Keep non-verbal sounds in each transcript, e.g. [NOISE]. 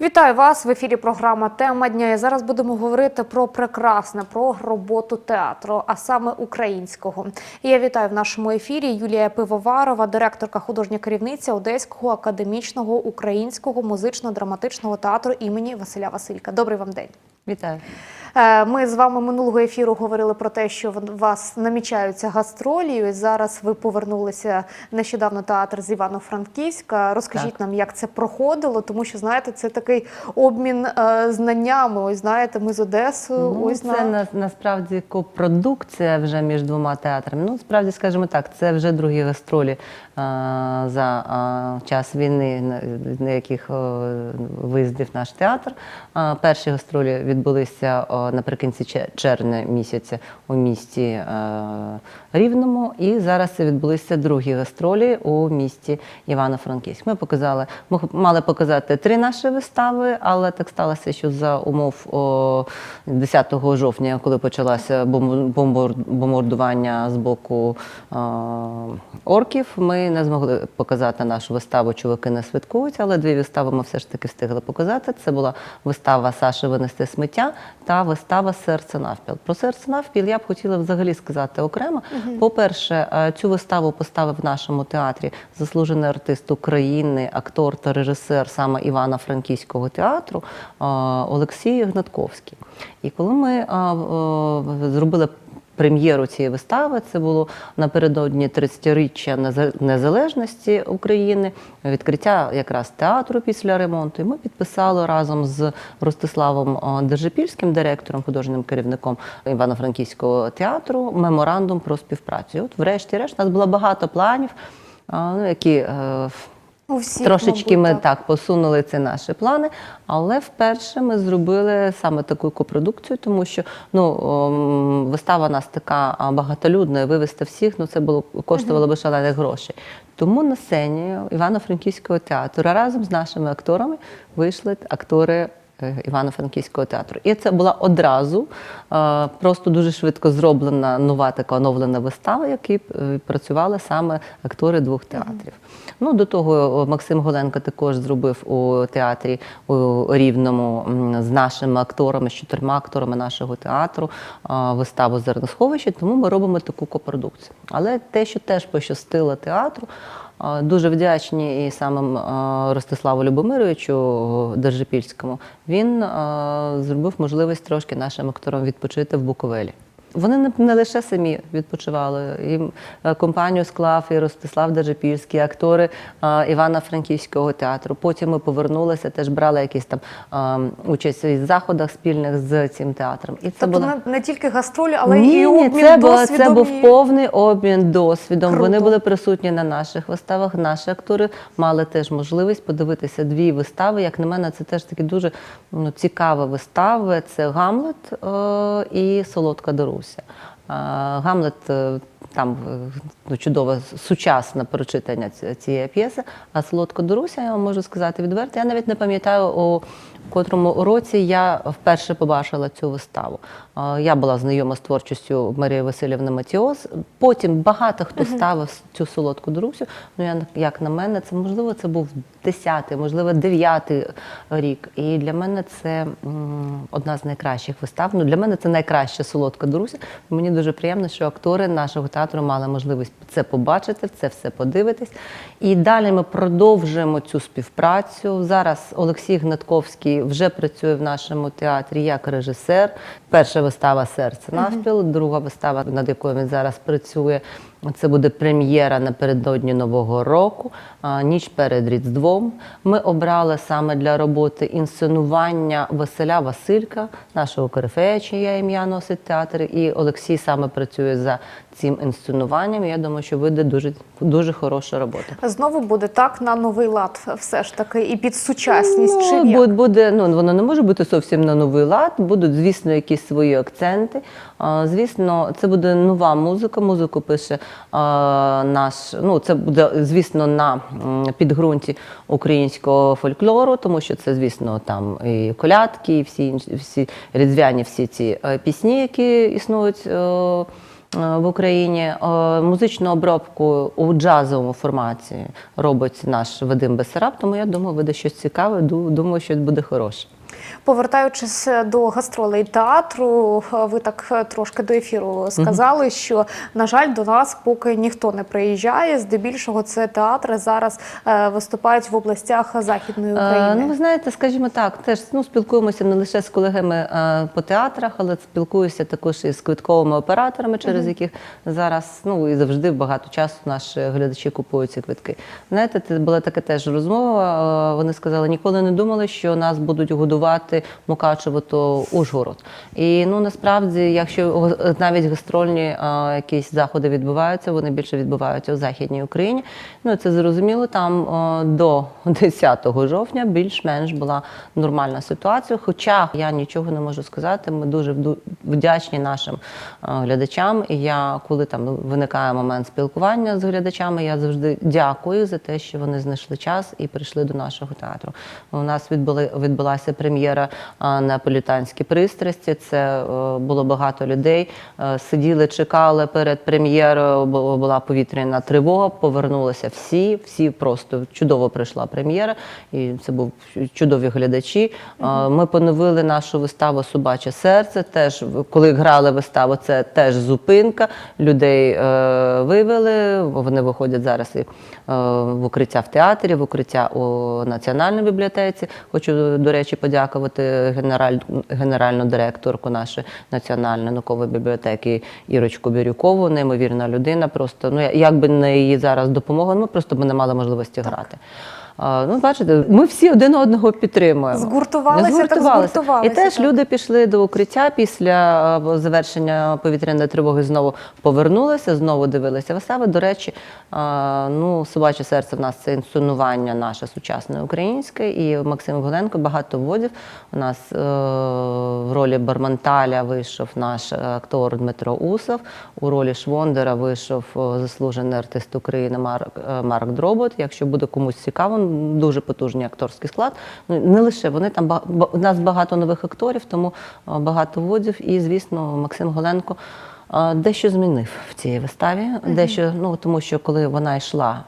Вітаю вас в ефірі. Програма Тема дня. І зараз будемо говорити про прекрасне, про роботу театру, а саме українського. І я вітаю в нашому ефірі Юлія Пивоварова, директорка, художня керівниця Одеського академічного українського музично-драматичного театру імені Василя Василька. Добрий вам день. Вітаю. Е, Ми з вами минулого ефіру говорили про те, що у вас намічаються гастролі. І зараз ви повернулися нещодавно театр з Івано-Франківська. Розкажіть Так. нам, як це проходило, тому що знаєте, це такий обмін е, знаннями. Ось знаєте, ми з Одесою. Ну, ось це на... на, насправді копродукція вже між двома театрами. Ну, справді, скажімо так, це вже другі гастролі а, за а, час війни, на, на яких о, виїздив наш театр. А, перші гастролі відбулися наприкінці червня місяця у місті е, Рівному, і зараз відбулися другі гастролі у місті Івано-Франківськ. Ми показали, ми мали показати три наші вистави, але так сталося, що за умов 10 жовтня, коли почалося бомб- бомбардування з боку е, орків, ми не змогли показати нашу виставу Чуваки не святкують, але дві вистави ми все ж таки встигли показати. Це була вистава Саші винести сміття та вистава Серце навпіл. Про серце навпіл я б хотіла взагалі сказати окремо. По-перше, е, цю виставу поставив в нашому театрі заслужений артист України, актор та режисер саме Івана Франківського театру е, Олексій Гнатковський. І коли ми е, зробили прем'єру цієї вистави. Це було напередодні 30-річчя незалежності України, відкриття якраз театру після ремонту. І ми підписали разом з Ростиславом е, Держипільським, директором, художнім керівником Івано-Франківського театру, меморандум про співпрацю. І от, врешті-решт, у нас було багато планів, е, ну, які. У всіх, Трошечки мабуть, ми так. так посунули ці наші плани, але вперше ми зробили саме таку копродукцію, тому що ну ом, вистава у нас така багатолюдна, і вивести всіх, ну це було коштувало би шалених грошей. Тому на сцені Івано-Франківського театру разом з нашими акторами вийшли актори. Е, Івано-Франківського театру. І це була одразу е, просто дуже швидко зроблена нова така оновлена вистава, в якій е, працювали саме актори двох театрів. Ну, до того Максим Голенко також зробив у театрі у Рівному з нашими акторами, з чотирма акторами нашого театру виставу Зерносховище, тому ми робимо таку копродукцію. Але те, що теж пощастило театру, дуже вдячні і самим Ростиславу Любомировичу Держипільському, він зробив можливість трошки нашим акторам відпочити в Буковелі. Вони не, не лише самі відпочивали. І е, компанію склав і Ростислав Держипільський, актори е, Івано-Франківського театру. Потім ми повернулися, теж брали якісь там е, участь у заходах спільних з цим театром. І це Тобто була не, тільки гастролі, але ні, і ні, обмін це, була, це був і- повний обмін досвідом. Круто. Вони були присутні на наших виставах. Наші актори мали теж можливість подивитися дві вистави. Як на мене, це теж такі дуже ну, цікаві вистави. Це Гамлет е, і Солодка Доруся. Е, Гамлет. е, Там е, ну, чудове сучасне прочитання цієї п'єси. А Солодко Доруся, я вам можу сказати відверто. Я навіть не пам'ятаю, у котрому році я вперше побачила цю виставу. Е, Я була знайома з творчістю Марії Васильівни Матіос. Потім багато хто ставив цю солодку Дорусю. Ну я як на мене, це можливо це був 10-й, можливо, 9-й рік. І для мене це одна з найкращих вистав. Ну для мене це найкраща солодка Доруся. Мені дуже приємно, що актори нашого театру мали можливість це побачити, це все подивитись. І далі ми продовжуємо цю співпрацю. Зараз Олексій Гнатковський вже працює в нашому театрі як режисер. Перша вистава Серце навпіл, друга вистава, над якою він зараз працює. Це буде прем'єра напередодні Нового року, ніч перед Різдвом. Ми обрали саме для роботи інсценування Василя Василька, нашого корифея, чиє ім'я носить театр. І Олексій саме працює за цим інсценуванням. Я думаю, що вийде дуже, дуже хороша робота. Знову буде так на новий лад, все ж таки, і під сучасність. чи Ну, як? буде, ну, воно не може бути зовсім на новий лад, будуть, звісно, якісь свої акценти. Звісно, це буде нова музика. Музику пише наш. Ну, це буде, звісно, на підґрунті українського фольклору, тому що це, звісно, там і колядки, і всі інші всі різдвяні всі ці е, пісні, які існують. е, в Україні. Е, Музичну обробку у джазовому форматі робить наш Вадим Бесараб, тому я думаю, буде щось цікаве. ду- Думаю, що буде хороше. Повертаючись до гастролей театру, ви так е, трошки до ефіру сказали, що на жаль, до нас поки ніхто не приїжджає. Здебільшого це театри зараз е, виступають в областях Західної Е, України. Ну, ви знаєте, скажімо так, теж ну, спілкуємося не лише з колегами е, по театрах, але спілкуюся також і з квитковими операторами, через яких зараз ну і завжди багато часу наші глядачі купують ці квитки. Знаєте, це була така теж розмова. е, Вони сказали, ніколи не думали, що нас будуть годувати Мукачево то Ужгород. І ну насправді, якщо навіть гастрольні е, якісь заходи відбуваються, вони більше відбуваються у Західній Україні. Ну це зрозуміло. Там е, до [LAUGHS] 10 жовтня більш-менш була нормальна ситуація. Хоча я нічого не можу сказати. Ми дуже вдячні нашим е, глядачам. І я, коли там виникає момент спілкування з глядачами, я завжди дякую за те, що вони знайшли час і прийшли до нашого театру. У нас відбули відбулася прем'єра е, неаполітанські пристрасті. Це е, було багато людей. Е, Сиділи, чекали перед прем'єрою. бу- Була повітряна тривога. Повернулися всі. Всі просто чудово прийшла прем'єра, і це був чудові глядачі. Е, Ми поновили нашу виставу Собаче серце. Теж коли грали виставу, це теж зупинка. Людей вивели. Вони виходять зараз і в укриття в театрі, в укриття у національній бібліотеці. Хочу, до речі, подякувати генераль, генеральну директорку нашої національної наукової бібліотеки Ірочку Бірюкову. Неймовірна людина. Просто ну як би не її зараз допомога, ми просто б не мали можливості грати. Ну, бачите, ми всі один одного підтримуємо. Згуртувалися, так І теж так. люди пішли до укриття після е, завершення повітряної тривоги. Знову повернулися, знову дивилися вистави. До речі, е, ну собаче серце в нас це інсценування наше сучасне українське. І Максим Голенко багато вводів. У нас е, в ролі Барманталя вийшов наш актор Дмитро Усов. У ролі Швондера вийшов е, заслужений артист України Марк, е, Марк Дробот. Якщо буде комусь цікаво, дуже потужний акторський склад. Ну не лише вони там у нас багато нових акторів, тому багато водів. І звісно, Максим Голенко дещо змінив в цій виставі. Дещо, ну тому що коли вона йшла.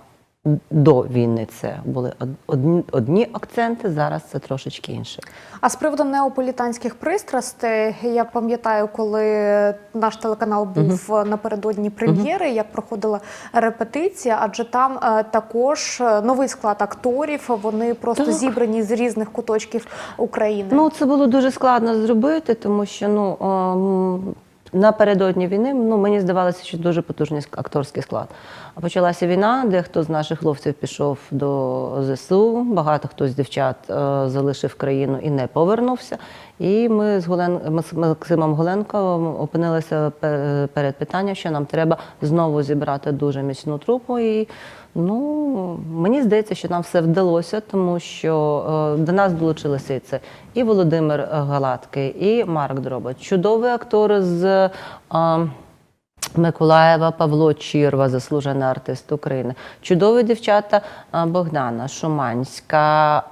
До війни це були одні, одні акценти, зараз це трошечки інше. А з приводу неаполітанських пристрастей, я пам'ятаю, коли наш телеканал був напередодні прем'єри, як проходила репетиція, адже там е, також е, новий склад акторів. Вони просто Так. зібрані з різних куточків України. Ну, це було дуже складно зробити, тому що ну ем, напередодні війни ну, мені здавалося, що дуже потужний акторський склад. А почалася війна, дехто з наших хлопців пішов до ЗСУ, багато хто з дівчат е, залишив країну і не повернувся. І ми з Голен... з Максимом Голенко опинилися пе- перед питанням, що нам треба знову зібрати дуже міцну трупу. І ну, мені здається, що нам все вдалося, тому що е, до нас долучилися і це і Володимир Галаткий, і Марк Дробот. Чудові актори з. е, Миколаєва, Павло Чірва, заслужений артист України. Чудові дівчата Богдана Шуманська,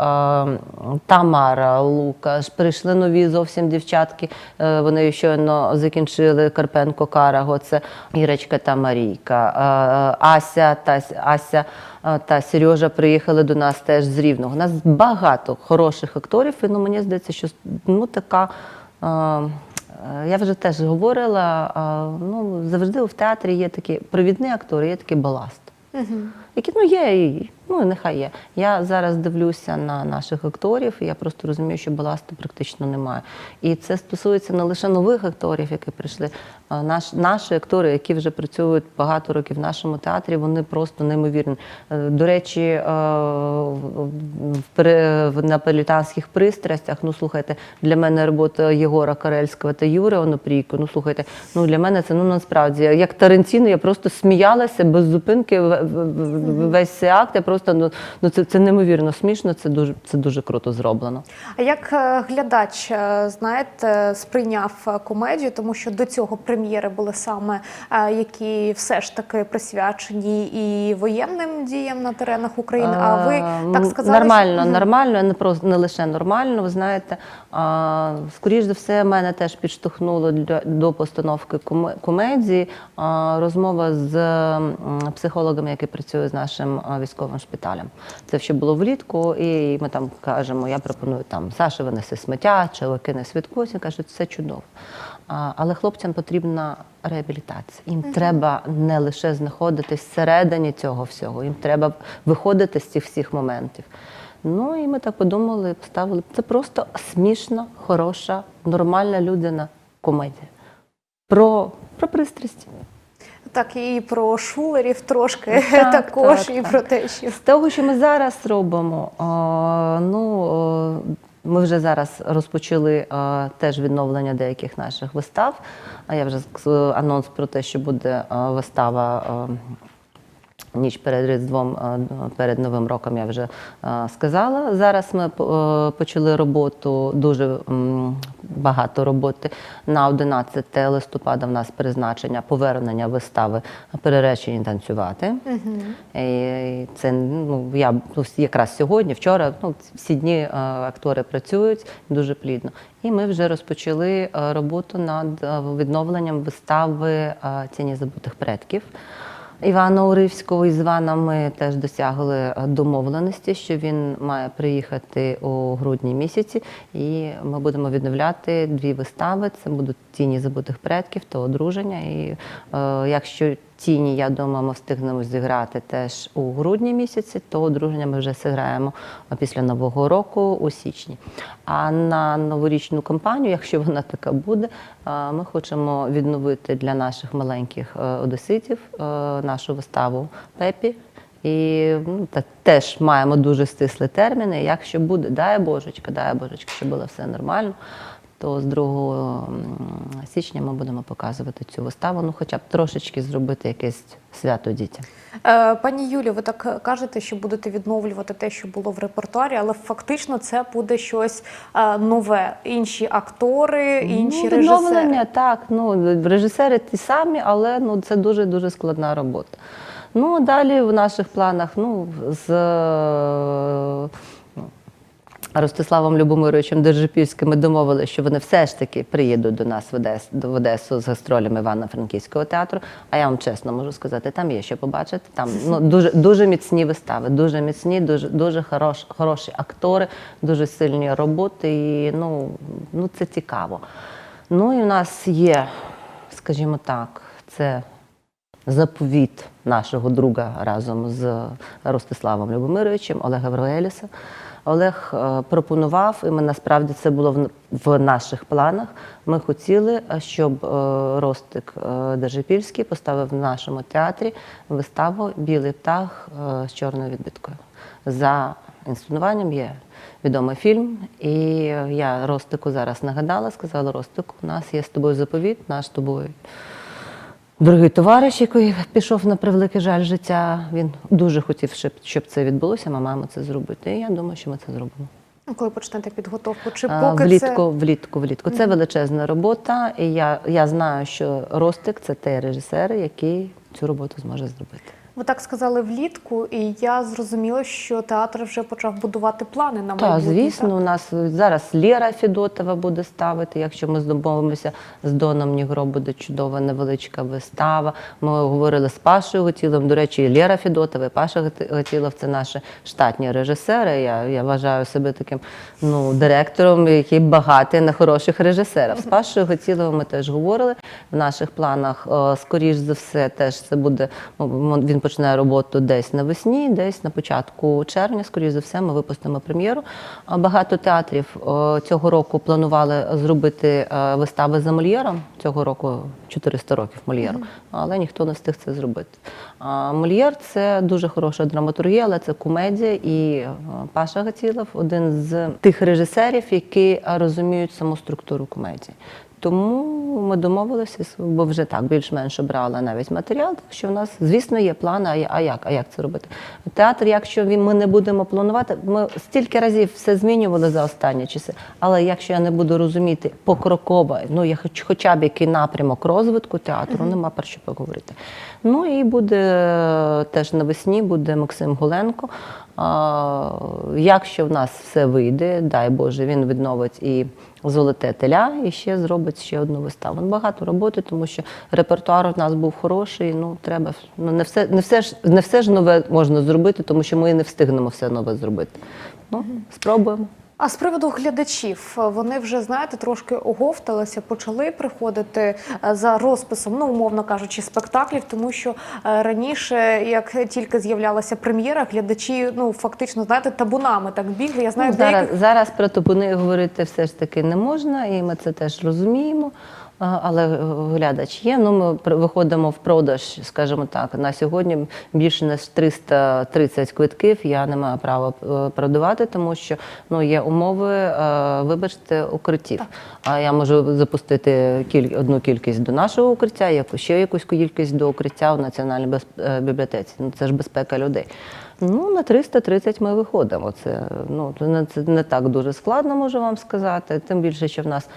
Тамара Лукаш. Прийшли нові зовсім дівчатки. Е, Вони щойно закінчили Карпенко Караго. Це Ірочка та Марійка. Ася та Ася. Та Сережа приїхали до нас теж з Рівного. У нас багато хороших акторів, і ну, мені здається, що ну, така. Е, Я вже теж говорила, ну завжди в театрі є такі провідні актори, є такий баласт. Які ну є, і, ну нехай є. Я зараз дивлюся на наших акторів, і я просто розумію, що баласту практично немає. І це стосується не лише нових акторів, які прийшли. Наш, наші актори, які вже працюють багато років в нашому театрі, вони просто неймовірні. Е, До речі, е, в- на політанських пристрастях, ну слухайте, для мене робота Єгора Карельського та Юри Онопрійко, ну слухайте, ну для мене це ну насправді як Тарантіно, я просто сміялася без зупинки весь акт, я просто ну, ну це, це неймовірно смішно, це дуже, це дуже круто зроблено. А як е, глядач, е, знаєте, сприйняв е, комедію, тому що до цього прем'єри були саме які все ж таки присвячені і воєнним діям на теренах України. А ви так сказали, нормально, що... Нормально, не просто не лише нормально. Ви знаєте, а, скоріш за все, мене теж підштовхнуло для до постановки комедії. А, розмова з м, психологом, який працює з нашим військовим шпиталем. Це ще було влітку, і ми там кажемо: я пропоную там Саша винеси сміття чи викине свідкусь. Він каже, це чудово. А, але хлопцям потрібна реабілітація. Їм треба не лише знаходитись всередині цього всього, їм треба виходити з цих всіх моментів. Ну і ми так подумали, поставили. Це просто смішна, хороша, нормальна людина комедія. Про, про пристрасті. Так, і про шулерів трошки Так, [LAUGHS] також, так, і так. про те, що З того, що ми зараз робимо, о, ну о, ми вже зараз розпочали а, теж відновлення деяких наших вистав. А я вже анонс про те, що буде а, вистава. Ніч перед Різдвом, е, перед Новим роком я вже е, сказала. Зараз ми е, почали роботу, дуже багато роботи. На 11 листопада в нас призначення повернення вистави переречені танцювати. І це ну, я ну, якраз сьогодні, вчора, ну, всі дні актори працюють дуже плідно. І ми вже розпочали роботу над відновленням вистави Тіні забутих предків. Івана Уривського із Іваном ми теж досягли е, домовленості, що він має приїхати у грудні місяці, і ми будемо відновляти дві вистави. Це будуть тіні забутих предків та одруження. І е, якщо тіні, я думаю, ми встигнемо зіграти теж у грудні місяці, то одруження ми вже зіграємо після нового року у січні. А на новорічну кампанію, якщо вона така буде, е, ми хочемо відновити для наших маленьких е, одеситів е, нашу виставу Пепі. І ну, та, теж маємо дуже стислі терміни. Якщо буде, дай Божечка, дай Божечка, щоб було все нормально, то з 2 січня ми будемо показувати цю виставу. Ну, хоча б трошечки зробити якесь свято дітям. Е, Пані Юлі, ви так кажете, що будете відновлювати те, що було в репертуарі, але фактично це буде щось е, нове. Інші актори, інші ну, режисери. відновлення, так. Ну, режисери ті самі, але ну, це дуже дуже складна робота. Ну, далі в наших планах, ну, з Ростиславом Любомировичем Держипільським ми домовилися, що вони все ж таки приїдуть до нас в Одесу, в Одесу з гастролями Івано-Франківського театру. А я вам чесно можу сказати, там є що побачити. Там ну, дуже, дуже міцні вистави, дуже міцні, дуже, дуже хорош, хороші актори, дуже сильні роботи. І ну, ну, це цікаво. Ну і у нас є, скажімо так, це заповіт нашого друга разом з Ростиславом Любомировичем Олега Вергеліса. Олег е, пропонував, і ми насправді це було в, наших планах. Ми хотіли, е, щоб е, Ростик Держипільський поставив в нашому театрі виставу Білий птах з чорною відбиткою. За інсценуванням є відомий фільм. І я Ростику зараз нагадала, сказала: Ростику, у нас є з тобою заповіт, наш з тобою Дорогий товариш, який пішов на превеликий жаль життя, він дуже хотів, щоб, це відбулося. Ми маємо це зробити. І я думаю, що ми це зробимо. Коли почнете підготовку, чи А, поки влітку, це влітку, влітку. Це величезна робота, і я, я знаю, що Ростик це той режисер, який цю роботу зможе зробити. Ви так сказали влітку, і я зрозуміла, що театр вже почав будувати плани на Так, майбутнє. звісно, у нас зараз Лєра Федотова буде ставити. Якщо ми домовимося з Доном Нігро, буде чудова невеличка вистава. Ми говорили з Пашою Готілом. До речі, і Лєра Федотова, і Паша Готілов це наші штатні режисери. Я, я вважаю себе таким ну, директором, який багатий на хороших режисерів. З Пашою Готіловим ми теж говорили. В наших планах, е, скоріш за все, теж це буде. ну, Він починає роботу десь навесні, десь на початку червня. Скоріш за все, ми випустимо прем'єру. Багато театрів е, цього року планували зробити е, вистави за Мольєром. Цього року 400 років Мольєру, але ніхто не встиг це зробити. Мольєр це дуже хороша драматургія, але це комедія. І е, Паша Гатілов один з тих режисерів, які розуміють саму структуру комедії. Тому ми домовилися, бо вже так більш-менш обрала навіть матеріал. Так що в нас, звісно, є плани. А як? А як це робити? Театр, якщо ми не будемо планувати, ми стільки разів все змінювали за останні часи. Але якщо я не буду розуміти покроково, ну я хоч хоча б який напрямок розвитку театру, нема про що поговорити. Ну і буде е, теж навесні буде Максим Гуленко. Якщо в нас все вийде, дай Боже, він відновить і золоте теля, і ще зробить ще одну виставу. Ну, Багато роботи, тому що репертуар у нас був хороший. Ну треба ну не все, не все ж не все ж нове можна зробити, тому що ми не встигнемо все нове зробити. Ну спробуємо. А з приводу глядачів, вони вже знаєте трошки оговталися, почали приходити е, за розписом, ну умовно кажучи, спектаклів, тому що е, раніше, як тільки з'являлася прем'єра, глядачі ну фактично знаєте табунами так бігли. Я знаю, Ну, зараз, деяких зараз про табуни говорити все ж таки не можна, і ми це теж розуміємо. Але е, глядач є. Ну, ми виходимо в продаж, скажімо так. На сьогодні більше ніж 330 квитків. Я не маю права е, продавати, тому що ну, є умови, е, вибачте, укриттів. А я можу запустити кіль... одну кількість до нашого укриття, яку ще якусь кількість до укриття в Національній без... е, бібліотеці. Ну, це ж безпека людей. Ну, на 330 ми виходимо. Це, ну, це не так дуже складно, можу вам сказати. Тим більше, що в нас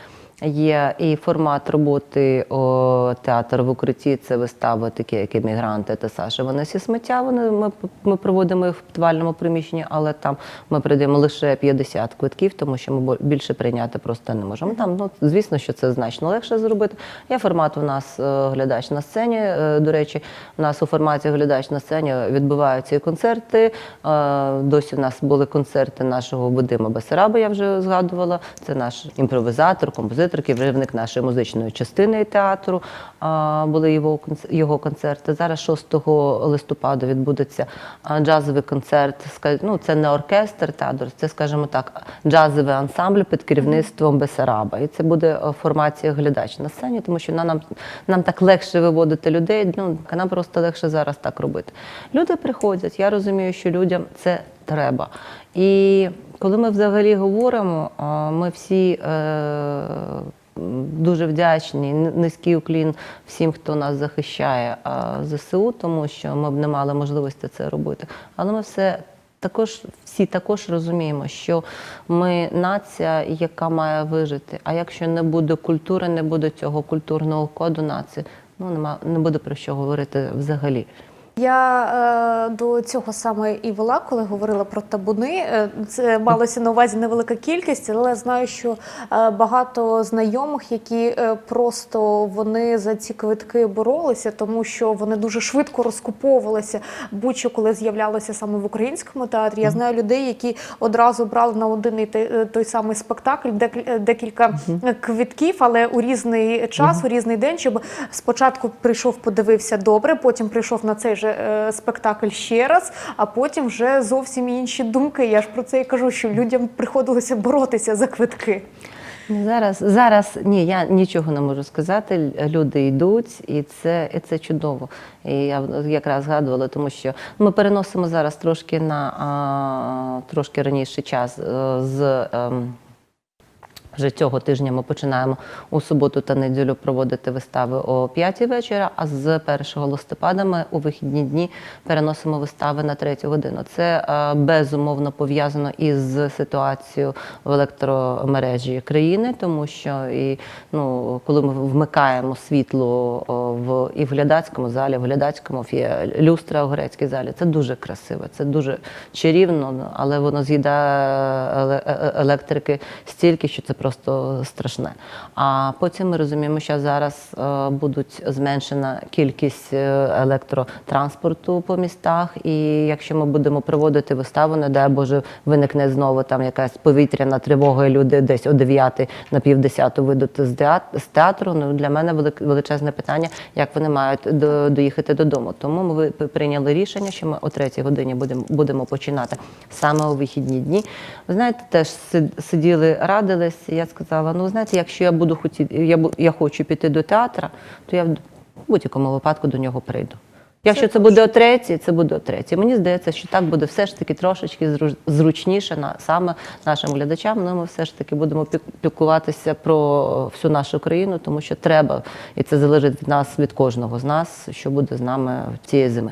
є і формат роботи о, театр в укритті. Це вистави, такі як емігранти та Саша. Вони всі сміття. Вони ми, ми проводимо їх в підвальному приміщенні, але там ми прийдемо лише 50 квитків, тому що ми більше прийняти просто не можемо. Там, ну звісно, що це значно легше зробити. Є формат у нас е, глядач на сцені. Е, До речі, у нас у форматі глядач на сцені відбуваються і концерти. Е, Досі в нас були концерти нашого Вадима Басараба, я вже згадувала. Це наш імпровізатор, композитор, керівник нашої музичної частини театру. Були його його концерти. Зараз 6 листопада відбудеться джазовий концерт. Ну, це не оркестр театру, це, скажімо так, джазовий ансамбль під керівництвом Бесараба. І це буде е, формація глядач на сцені, тому що нам, нам так легше виводити людей. Ну, нам просто легше зараз так робити. Люди приходять. Я розумію, що людям це треба. І коли ми взагалі говоримо, ми всі е, дуже вдячні, низький уклін всім, хто нас захищає ЗСУ, тому що ми б не мали можливості це робити. Але ми все. Також всі також розуміємо, що ми нація, яка має вижити. А якщо не буде культури, не буде цього культурного коду нації, ну нема не буде про що говорити взагалі. Я е, до цього саме і вела, коли говорила про табуни. Е, Це малося на увазі невелика кількість, але знаю, що е, багато знайомих, які е, просто вони за ці квитки боролися, тому що вони дуже швидко розкуповувалися. Будь-що коли з'являлося саме в українському театрі. Я знаю людей, які одразу брали на один і той, той самий спектакль, дек- декілька квитків, але у різний час, у різний день, щоб спочатку прийшов, подивився добре, потім прийшов на цей же спектакль ще раз, а потім вже зовсім інші думки. Я ж про це і кажу, що людям приходилося боротися за квитки. Ну, Зараз, зараз ні, я нічого не можу сказати. Люди йдуть, і це, і це чудово. І я якраз згадувала, тому що ми переносимо зараз трошки на а, трошки раніший час е, з. ем, вже цього тижня ми починаємо у суботу та неділю проводити вистави о 5 вечора, а з 1 листопада ми у вихідні дні переносимо вистави на 3 годину. Це е, безумовно пов'язано із ситуацією в електромережі країни, тому що і ну, коли ми вмикаємо світло в і в глядацькому залі, в глядацькому є люстра у грецькій залі, це дуже красиво, це дуже чарівно, але воно з'їдає е- електрики стільки, що це просто страшне. А потім ми розуміємо, що зараз е, будуть зменшена кількість е, електротранспорту по містах, і якщо ми будемо проводити виставу, не дай Боже, виникне знову там якась повітряна тривога, і люди десь о 9 на пів 10 вийдуть з театру. Ну для мене величезне питання, як вони мають до- доїхати додому. Тому ми прийняли рішення, що ми о 3 годині будемо будемо починати саме у вихідні дні. Ви знаєте, теж сиділи, радились. Я сказала: ну знаєте, якщо я буду хотіти, я я хочу піти до театра, то я в будь-якому випадку до нього прийду. Якщо це буде о третій, це буде о третій. Мені здається, що так буде все ж таки трошечки зру- зручніше на саме нашим глядачам. Ну ми все ж таки будемо пік- піклуватися про всю нашу країну, тому що треба, і це залежить від нас, від кожного з нас, що буде з нами цієї зими.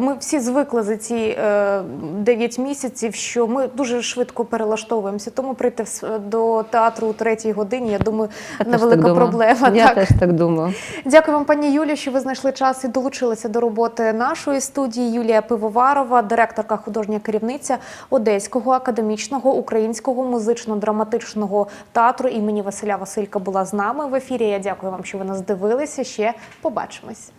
Ми всі звикли за ці е, 9 місяців, що ми дуже швидко перелаштовуємося. Тому прийти до театру у третій годині, я думаю, Я невелика так проблема. Я так. теж так думаю. Дякую вам, пані Юлі, що ви знайшли час і долучилися до роботи нашої студії. Юлія Пивоварова, директорка художня керівниця Одеського академічного українського музично-драматичного театру імені Василя Василька була з нами в ефірі. Я дякую вам, що ви нас дивилися. Ще побачимось.